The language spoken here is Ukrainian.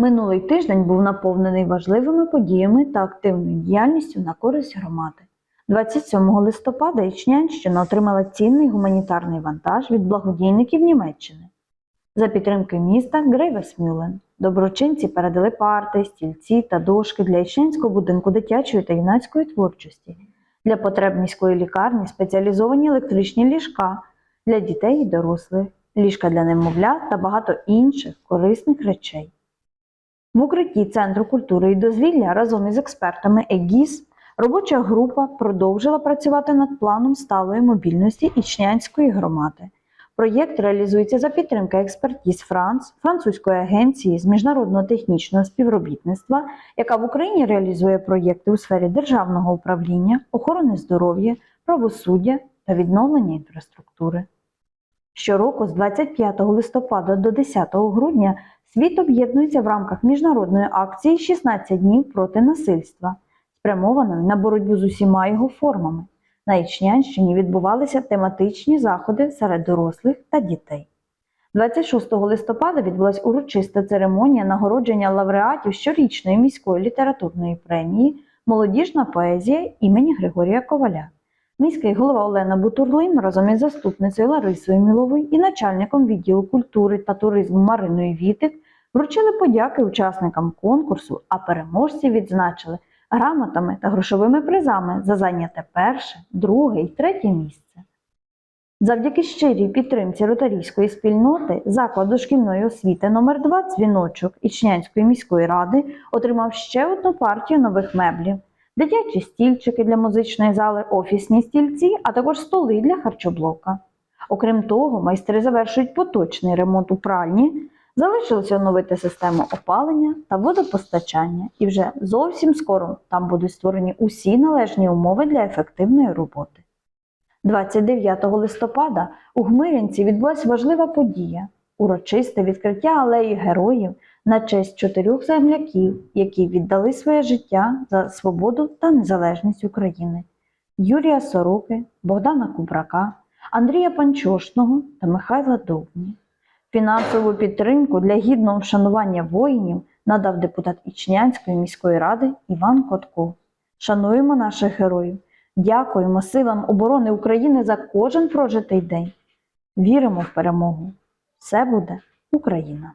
Минулий тиждень був наповнений важливими подіями та активною діяльністю на користь громади. 27 листопада Ічнянщина отримала цінний гуманітарний вантаж від благодійників Німеччини. За підтримки міста Грейвесмюлен доброчинці передали парти, стільці та дошки для Ічнянського будинку дитячої та юнацької творчості, для потреб міської лікарні спеціалізовані електричні ліжка для дітей і дорослих, ліжка для немовлят та багато інших корисних речей. В укритті Центру культури і дозвілля разом із експертами ЕГІС робоча група продовжила працювати над планом сталої мобільності Ічнянської громади. Проєкт реалізується за підтримки експертіз Франц, французької агенції з міжнародного технічного співробітництва, яка в Україні реалізує проєкти у сфері державного управління, охорони здоров'я, правосуддя та відновлення інфраструктури. Щороку з 25 листопада до 10 грудня світ об'єднується в рамках міжнародної акції «16 днів проти насильства, спрямованої на боротьбу з усіма його формами. На Ічнянщині відбувалися тематичні заходи серед дорослих та дітей. 26 листопада відбулася урочиста церемонія нагородження лауреатів щорічної міської літературної премії Молодіжна поезія імені Григорія Коваля. Міський голова Олена Бутурлин разом із заступницею Ларисою Міловою і начальником відділу культури та туризму Мариною Вітик вручили подяки учасникам конкурсу, а переможців відзначили грамотами та грошовими призами за зайняте перше, друге і третє місце. Завдяки щирій підтримці ротарійської спільноти заклад дошкільної освіти номер 2 дзвіночок Ічнянської міської ради отримав ще одну партію нових меблів, дитячі стільчики для музичної зали, офісні стільці, а також столи для харчоблока. Окрім того, майстри завершують поточний ремонт у пральні, залишилося оновити систему опалення та водопостачання, і вже зовсім скоро там будуть створені усі належні умови для ефективної роботи. 29 листопада у Гмирянці відбулася важлива подія урочисте відкриття алеї героїв на честь чотирьох земляків, які віддали своє життя за свободу та незалежність України: Юрія Сороки, Богдана Кубрака, Андрія Панчошного та Михайла Довні. Фінансову підтримку для гідного вшанування воїнів надав депутат Ічнянської міської ради Іван Котко. Шануємо наших героїв, дякуємо силам оборони України за кожен прожитий день. Віримо в перемогу. Все буде Україна!